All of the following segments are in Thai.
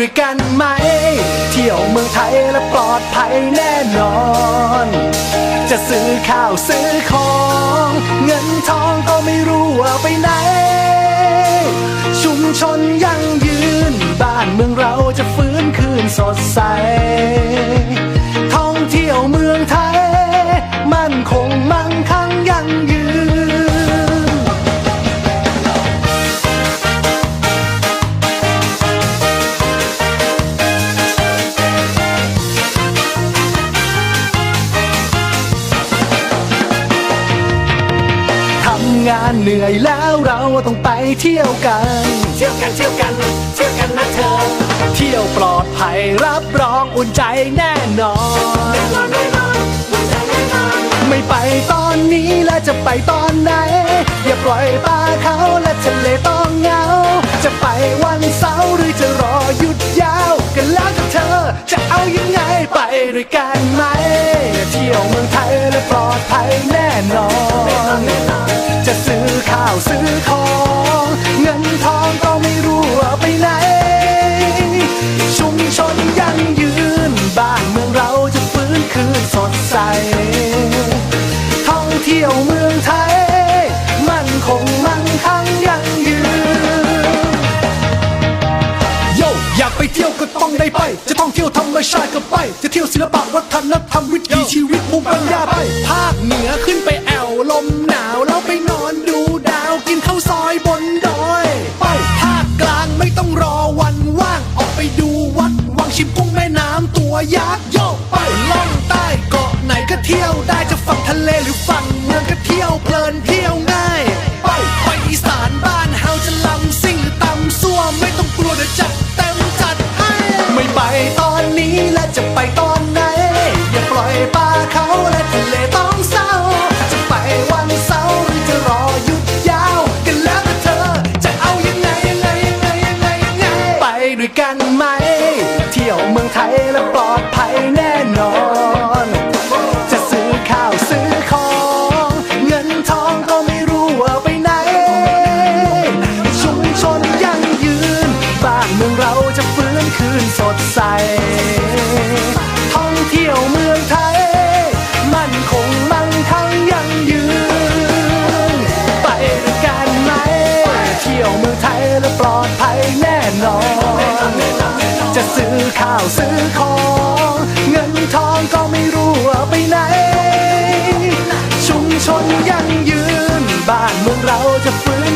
ด้วยกันไหม เที่ยวเมืองไทยและปลอดภัยแน่นอน จะซื้อข้าวซื้อของ เงินทองก็ไม่รู้ว่าไปไหน ชุมชนยั่งยืน บ้านเมืองเราจะฟื้นคืนสดใสานเหนื่อยแล้วเราต้องไปเที่ยวกัน เที่ยวกันเที่ยวกัน เที่ยวกันนะเธอ เที่ยวปลอดภัยรับรองอุ่นใจแน่นอนแน่นอนแน่นอนอุ่นใจแน่นอนไม่ไปตอนนี้แล้วจะไปตอนไหน อย่าปล่อยปลาเขาและทะเลต้องเหงา จะไปวันเสาร์หรือจะรอหยุดยาวกันแล้วแต่เธอ จะเอายังไงไปด้วยกันไหมเที่ยวเมืองไทยและปลอดภัย ชาติก็ไป จะเที่ยวศิลปะวัฒนธรรมวิถีชีวิตภูมิปัญญาไป ภาคเหนือขึ้นไปแอล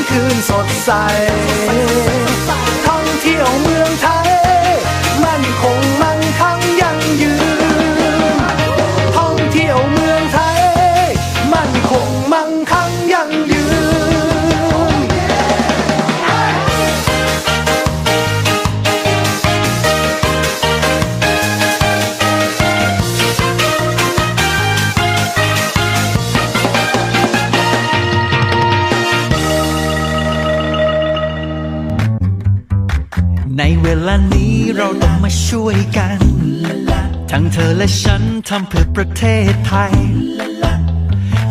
คืนสดใสท่อง ทำเพื่อประเทศไทย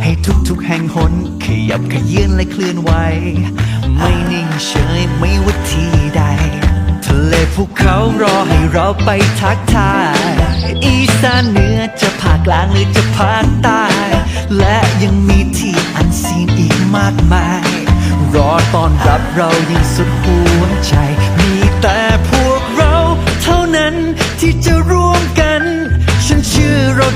ให้ทุกๆแห่งหนขยับขยื่นและเคลื่อนไหว ไม่นิ่งเฉยไม่ว่าที่ใด ทะเลภูเขารอให้เราไปทักทาย อีสานเหนือจะภาคกลางหรือจะภาคใต้ และยังมีที่อันซีนอีกมากมาย รอต้อนรับเราย่างสุดหัวใจ มีแต่พวกเราเท่านั้นที่จะร่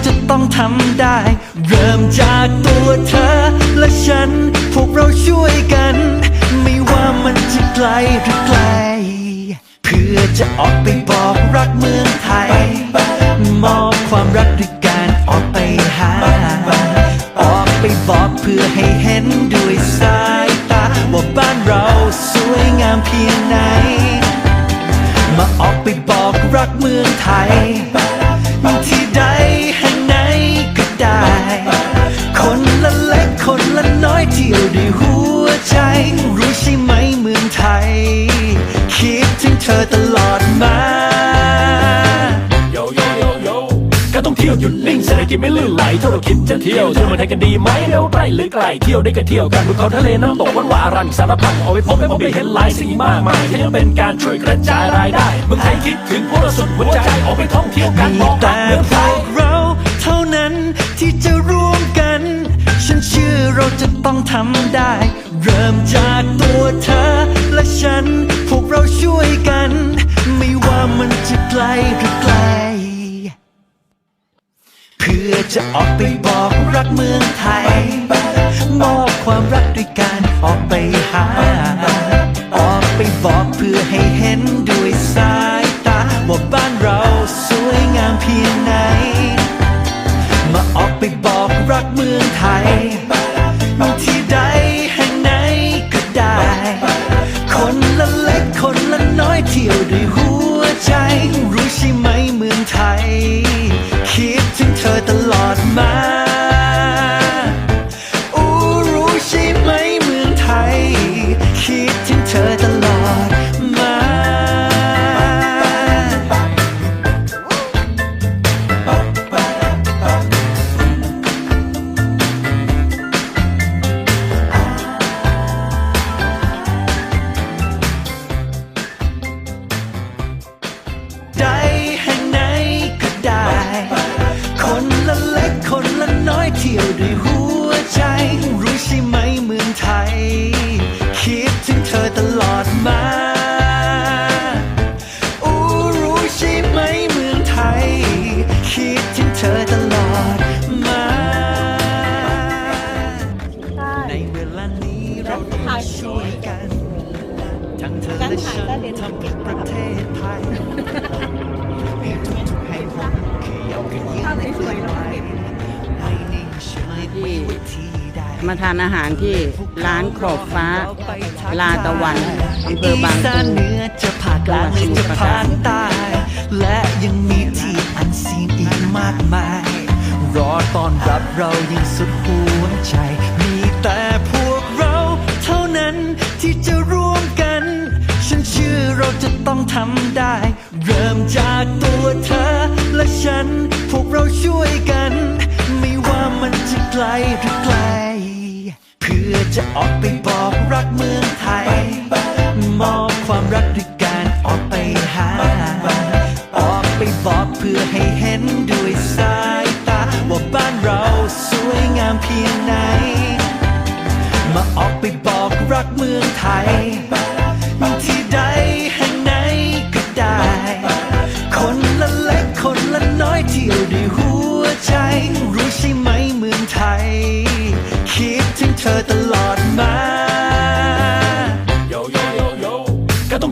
จะต้องทำได้ เริ่มจากตัวเธอ และฉัน พวกเราช่วยกัน ไม่ว่ามันจะไกลหรือไกล เพื่อจะออกไปบอกรักเมืองไทย มอบความรักด้วยการออกไปหา ออกไปบอกเพื่อให้เห็นด้วยสายตา ว่าบ้านเราสวยงามเพียงไหน มาออกไปบอกรักเมืองไทยที่ใด เธอตลอดมาโยโยโยโยการท่องเที่ยวหยุดนิ่งเศรษฐกิจไม่ลื่นไหลถ้าเราคิดจะเที่ยวเที่ยวเมืองไทยกันดีไหมเร็วใกล้หรือไกลเที่ยวได้ก็เที่ยวกันภูเขาทะเลน้ำตกวันวารันสารพัดเอาไปพบไปพบไปเห็นหลายสิ่งมากมายที่จะเป็นการช่วยกระจายรายได้เมืองไทยคิดถึงพวกเราสุดหัวใจออกไปท่องเที่ยวกันมีมองแต่เมืองพไทวยกเราเท่านั้นที่จะร่วมกัน ฉันเชื่อเราจะต้องทำได้ เริ่มจากตัวเธอและฉัน พวกเราช่วยกัน ไม่ว่ามันจะไกลหรือไกล เพื่อจะออกไปบอกรักเมืองไทย มอบความรักด้วยการออกไปหา ออกไปบอก ทั้งเธอและฉันทำเพื่อประเทศไทยให้ทุกๆแห่งหนขยับขยื่นไปไม่นิ่งเฉยไม่ว่าที่ใดมาทานอาหารที่ร้านขอบฟ้า ลาตะวันอำเภอบางอีสานปูเหนือจะภาคกลางหรือจะภาคใต้และยังมีที่อันซีนอีกมากมาย รอต้อนรับเรายังสุดหัวใจ มีแต่พวกเราเท่านั้นที่จะร่วมกันือเราจะต้องทำได้ เริ่มจากตัวเธอและฉัน พวกเราช่วยกัน ไม่ว่ามันจะไกลหรือไกล เพื่อจะออกไป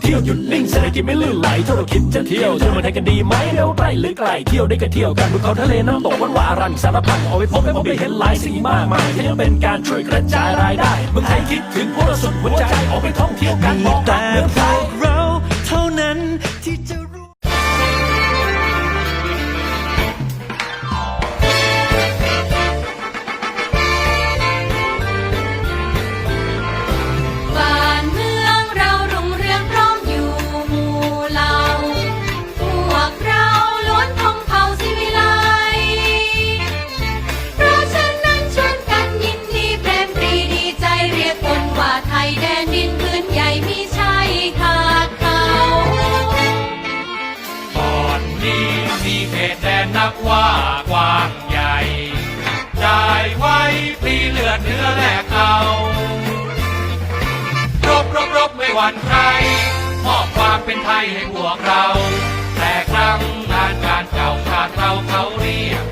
ที่ยวหยุดนิ่งเศรษฐกิจไม่ลื่นไหลถ้าเราคิดจะเที่ยวเที่ยวเมืองไทยกันดีไหมเร็วใกล้หรือไกลเที่ยวได้ก็เที่ยวกันภูเขาทะเลน้ำตกวันวารันสารพัดเอาไปพบไปพบไปเห็นหลายสิ่งมากมายที่จะเป็นการช่วยกระจายรายได้เมืองไทยคิดถึงพวกเราสุดหัวใจออกไปท่องเที่ยวกันมมีองแต่เมืองพไทวยกเราเท่านั้นที่จะ วั่นใครมอบความเป็นไทยให้พวกเรา แต่ครั้งงานการเก่าชาติเราเขาเรียก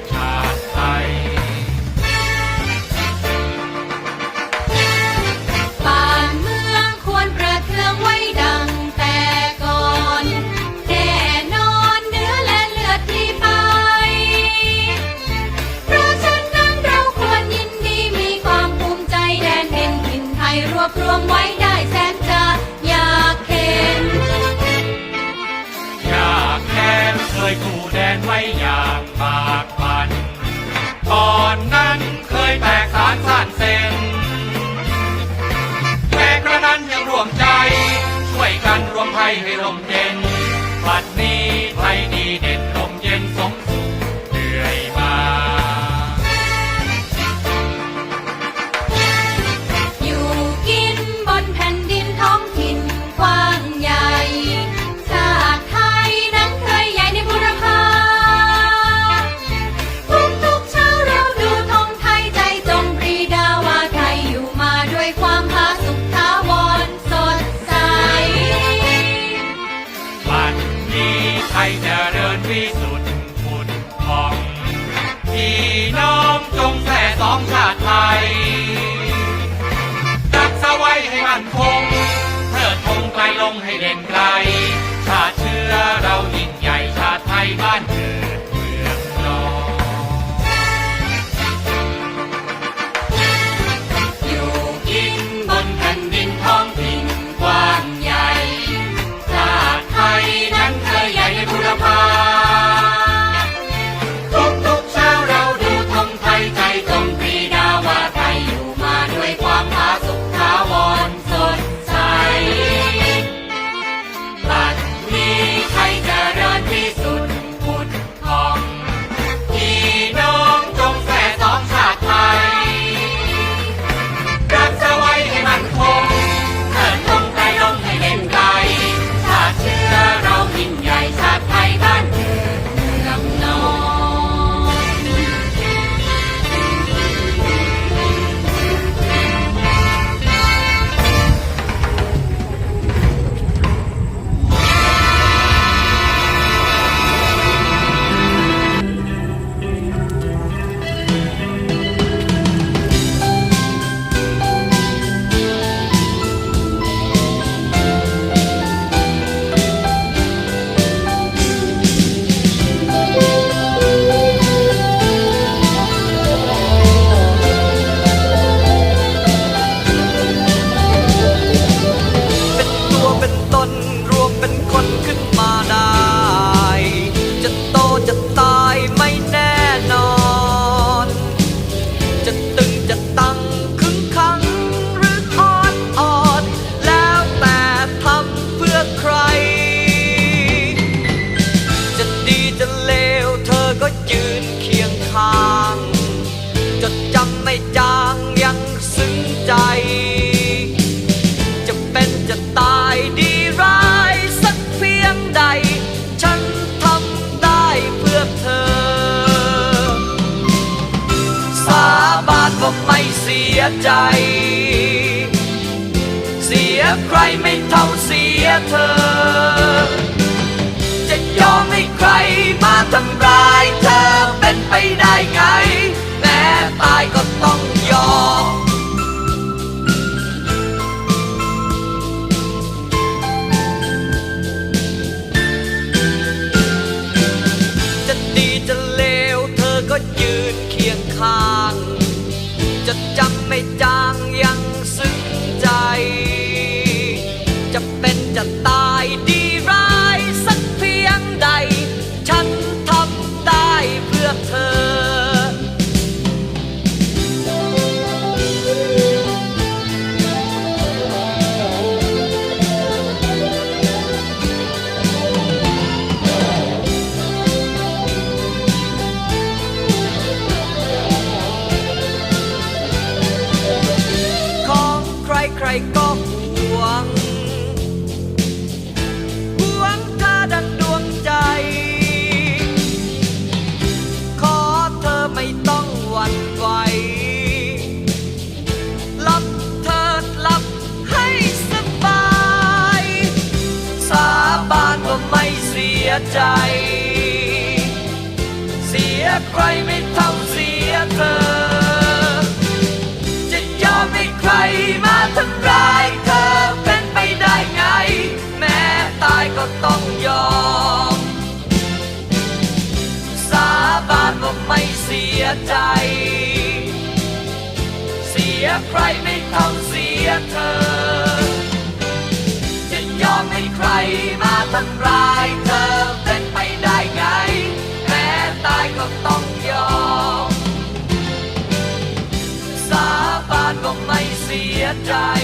ให้มันคงเทิดธงไกลลงให้เด่นไกล ก็ยืนเคียงข้าง จดจำไม่จางยังซึ้งใจ จะเป็นจะตายดีร้ายสักเพียงใด ฉันทำได้เพื่อเธอ สาบานว่าไม่เสียใจ เสียใครไม่เท่าเสียเธอ จะยอมให้ใคร ทำร้ายเธอเป็นไปได้ไง แม้ตายก็ต้องยอม ใจ เสียใครไม่เท่าเสียเธอ จะยอมให้ใครมาทำร้ายเธอเป็นไปได้ไง แม้ตายก็ต้องยอม สาบานว่าไม่เสียใจ เสียใครไม่เท่าเสียเธอ จะยอมให้ใครมาทำร้ายเธอ die.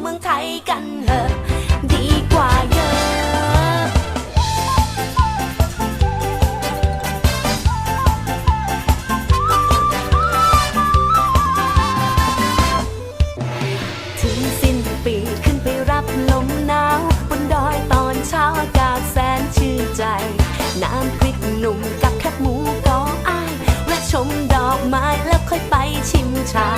เมืองไทยกันเถอะดีกว่าเยอะถึงสิ้นปีขึ้นไปรับลมหนาวบนดอยตอนเช้าอากาศแสนชื่นใจ น้ำพริกหนุ่มกับแคบหมูกออ้ายแวะชมดอกไม้แล้วค่อยไปชิมชา